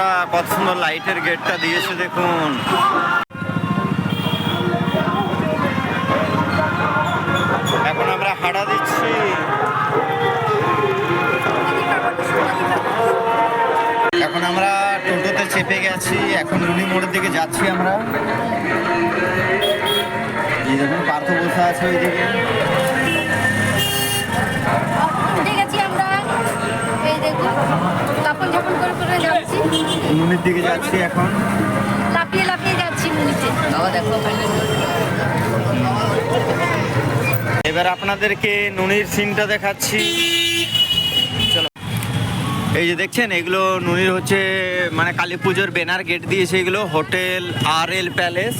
বন্ধুরা কত সুন্দর লাইটের গেটটা দিয়েছে দেখুন। এখন আমরা হাঁটা দিচ্ছি। এখন আমরা টোটোতে চেপে গেছি, এখন রুনি মোড়ের দিকে যাচ্ছি আমরা। এই দেখুন, পার্থ বসে আছে ওইদিকে। উঠে গেছি আমরা এই দেখুন লাপন ঝাপন করে করে যাচ্ছি নুনির দিকে যাচ্ছি এখন। লাফিয়ে লাফিয়ে যাচ্ছি বাবা দেখো। এবার আপনাদেরকে নুনির সিনটা দেখাচ্ছি। চলো। এই যে দেখছেন এগুলো নুনির হচ্ছে মানে কালী পুজোর ব্যানার গেট দিয়েছে এগুলো হোটেল আর এল প্যালেস।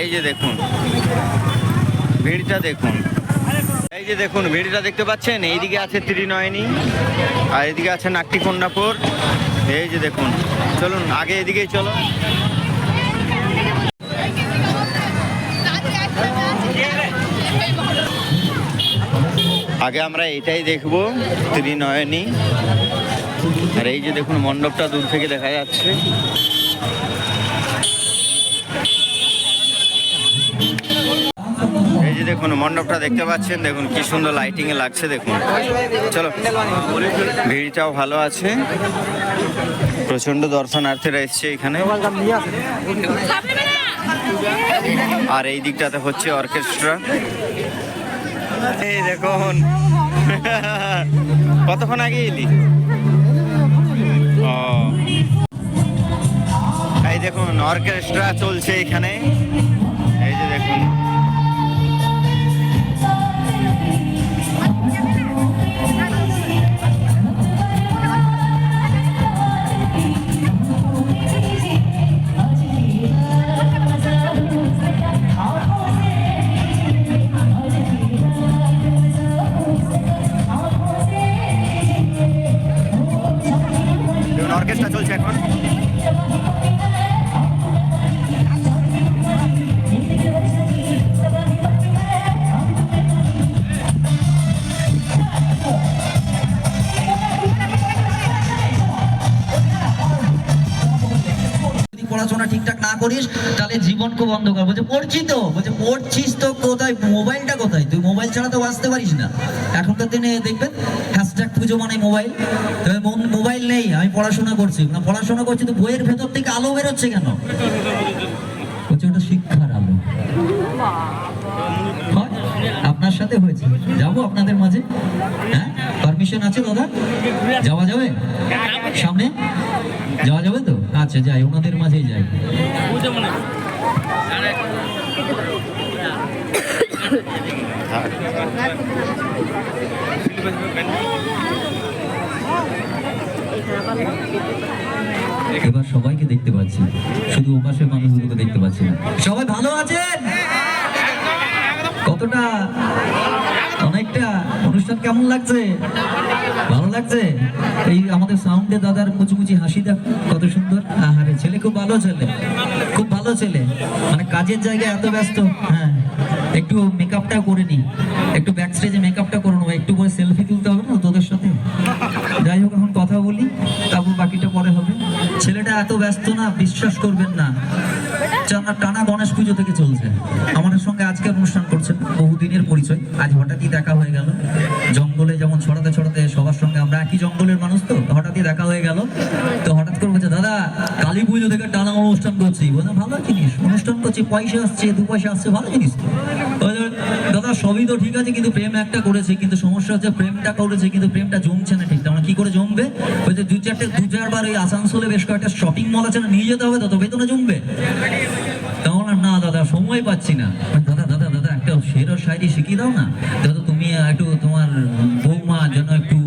এই যে দেখুন ভিড়টা দেখুন। এই যে দেখুন ভিড়টা দেখতে পাচ্ছেন? এইদিকে আছে ত্রিনয়নী আর এদিকে আছে নাট্টি কন্যাপুর এই যে দেখুন। চলুন, আগে এদিকেই চলো। আগে আমরা এটাই দেখব, ত্রিনয়নী। আর এই যে দেখুন, মণ্ডপটা দূর থেকে দেখা যাচ্ছে। এই যে দেখুন, মণ্ডপটা দেখতে পাচ্ছেন, দেখুন কি সুন্দর লাইটিং লাগছে, দেখুন। চলো, ভিড়টাও ভালো আছে। প্রচণ্ড দর্শনার্থীরা এসছে এখানে। আর এই দিকটাতে হচ্ছে অর্কেস্ট্রা। এই দেখুন। কতক্ষণ আগে এলি? ও। এই দেখুন, অর্কেস্ট্রা চলছে এখানে। এই যে দেখুন। অর্কেস্ট্রা চলছে এখন। পড়াশোনা ঠিকঠাক না করিস, তাহলে জীবন খুব অন্ধকার। বলছে, পড়ছি তো। বলছে, পড়ছিস তো কোথায়? মোবাইলটা কোথায়? তুই মোবাইল ছাড়া তো বাঁচতে পারিস না। এখনকার দিনে দেখবেন হ্যাশট্যাগ পুজো মানে মোবাইল তবে মন- মোবাইল নেই আমি পড়াশোনা করছি না পড়াশোনা করছি তো বইয়ের ভেতর থেকে আলো বেরোচ্ছে কেন বলছে ওটা শিক্ষার আলো আপনার সাথে হয়েছে যাব আপনাদের মাঝে হ্যাঁ পারমিশন আছে দাদা যাওয়া যাবে সামনে যাওয়া যাবে তো আচ্ছা যাই ওনাদের মাঝেই যাই এবার সবাইকে দেখতে পাচ্ছি। শুধু ওপাশের মানুষগুলোকে দেখতে পাচ্ছি না। সবাই ভালো আছেন? কতটা অনেকটা অনুষ্ঠান কেমন লাগছে? ভালো লাগছে? এই আমাদের সাউন্ডে দাদার মুচুমুচি হাসি দেখ, কত সুন্দর। আহারে, ছেলে খুব ভালো ছেলে। খুব ভালো ছেলে। মানে কাজের জায়গায় এত ব্যস্ত। হ্যাঁ একটু মেকআপটা করে নি। একটু ব্যাক স্টেজে মেকআপটা করে নেব। একটু করে সেলফি তুলতে হবে। এত ব্যস্ত না বিশ্বাস করবেন না। টানা গণেশ পুজো থেকে চলছে। আমাদের সঙ্গে আজকে অনুষ্ঠান করছেন বহুদিনের পরিচয়। আজ হঠাৎই দেখা হয়ে গেল। জঙ্গলে যেমন ছড়াতে ছড়াতে সবার সঙ্গে আমরা একই জঙ্গলের মানুষ তো হঠাৎই দেখা হয়ে গেল। তো হঠাৎ করে বলছে দাদা কালী পুজো থেকে টানা অনুষ্ঠান করছি। বললাম ভালো জিনিস অনুষ্ঠান করছি পয়সা আসছে দু পয়সা আসছে ভালো জিনিস। বলছে, দাদা, সবই তো ঠিক আছে, কিন্তু প্রেম একটা করেছে, কিন্তু সমস্যা হচ্ছে প্রেমটা করেছে, কিন্তু প্রেমটা জমছে না ঠিক তেমন কি করে জমবে? বলছে দু চারটে, দু চারবার ওই আসানসোলে বেশ কয়েকটা শপিং মল আছে না, নিয়ে যেতে হবে, তত বেতনে জমবে। আর না দাদা, সময় পাচ্ছি না। দাদা দাদা দাদা, একটা ও শায়রি শিখিয়ে দাও না। দাদা, তুমি একটু তোমার বৌমা যেন একটু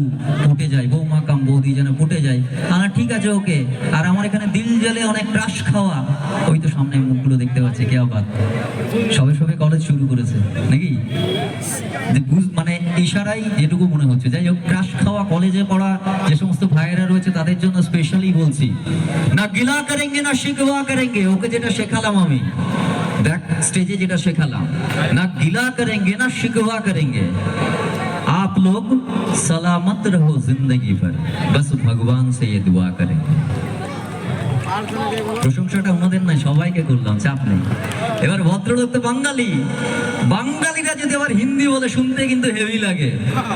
ফুটে যায় বৌমা কাম যেন ফুটে যায়। আর ঠিক আছে, ওকে। আর আমার এখানে দিল জলে অনেক ক্রাশ খাওয়া। ওই তো সামনে মুখগুলো দেখতে পাচ্ছে, কে আবার? সবে সবে কলেজ শুরু করেছে, নাকি? মানে ইশারাই যেটুকু মনে হচ্ছে। যাই হোক, ক্রাশ খাওয়া কলেজে পড়া, যে সমস্ত ভাইয়েরা রয়েছে, তাদের জন্য স্পেশালি বলছি। না গিলা করেঙ্গে, না শিকওয়া করেঙ্গে, ওকে যেটা শেখালাম আমি। দেখ স্টেজে যেটা শেখালাম। না গিলা করেঙ্গে, না শিকওয়া করেঙ্গে। आप लोग सलामत रहो जिंदगी भर। बस भगवान से ये दुआ करें। প্রশংসাটা ওনাদের না সবাইকে করলাম, চাপ নেই। এবার ভদ্রলোক তো বাঙালি। বাঙালিরা যদি আবার হিন্দি বলে শুনতে কিন্তু হেভি লাগে।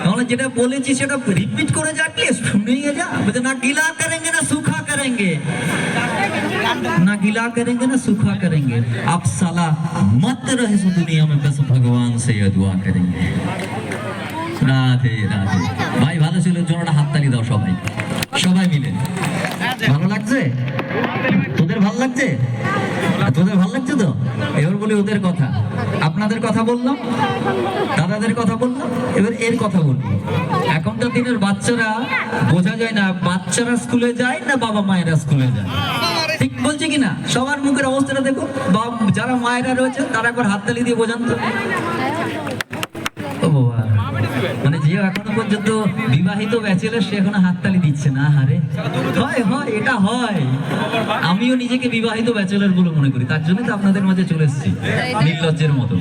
তাহলে যেটা বলেছি সেটা রিপিট করে যা প্লিজ শুনেই যা। বলছে, না গিলা করেঙ্গে, না সুখা করেঙ্গে। ना गिला करेंगे ना सूखा करेंगे आप साला मत रहे दुनिया में बस भगवान से यह दुआ রাধে রাধে। ভাই, ভালো ছিল, জোড়াটা হাততালি দাও সবাই। সবাই মিলে। ভালো লাগছে? তোদের ভালো লাগছে? তোদের ভালো লাগছে তো? এবার বলি ওদের কথা। আপনাদের কথা বললাম, দাদাদের কথা বললাম, এবার এর কথা বলব। এখনকার দিনের বাচ্চারা বোঝা যায় না বাচ্চারা স্কুলে যায় না বাবা মায়েরা স্কুলে যায়। ঠিক বলছে কিনা সবার মুখের অবস্থাটা দেখো বা যারা মায়েরা রয়েছে তারা একবার হাততালি দিয়ে বোঝান তো। ও বাবা। মানে যে এখনও পর্যন্ত বিবাহিত ব্যাচেলার সে এখনও হাততালি দিচ্ছে না হারে হয় হয় এটা হয়। আমিও নিজেকে বিবাহিত ব্যাচেলার বলে মনে করি তার জন্য তো আপনাদের মাঝে চলে এসেছি নির্লজ্জের মতো।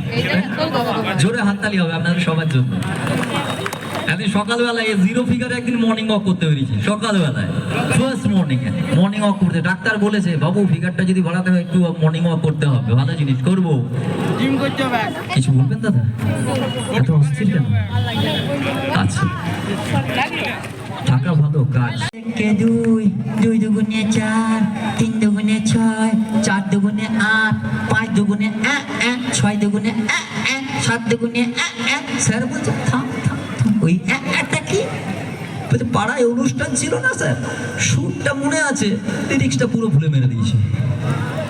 জোরে হাততালি হবে আপনাদের সবার জন্য। একদিন সকালবেলায় জিরো ফিগারে একদিন মর্নিং ওয়াক করতে বেরিয়েছি সকালবেলায় ফার্স্ট মর্নিং এ। মর্নিং ওয়াক করতে ডাক্তার বলেছে বাবু ফিগারটা যদি বাড়াতে হয় একটু মর্নিং ওয়াক করতে হবে ভালো জিনিস করব। জিম করতে হবে কিছু বলবেন দাদা? এত অস্থির কেন? আচ্ছা। থাকা ভালো কাজ। কে দুই দুই দুগুণে চার তিন দুগুণে ছয় চার দুগুণে আট পাঁচ দুগুণে এক এক ছয় দুগুণে এক এক সাত দুগুণে এক এক। স্যার বলছে থাম থাম ওই এক একটা কি? পাড়ায় অনুষ্ঠান ছিল না, স্যার? সুরটা মনে আছে। লিরিক্সটা পুরো ভুলে মেরে দিয়েছি। হয়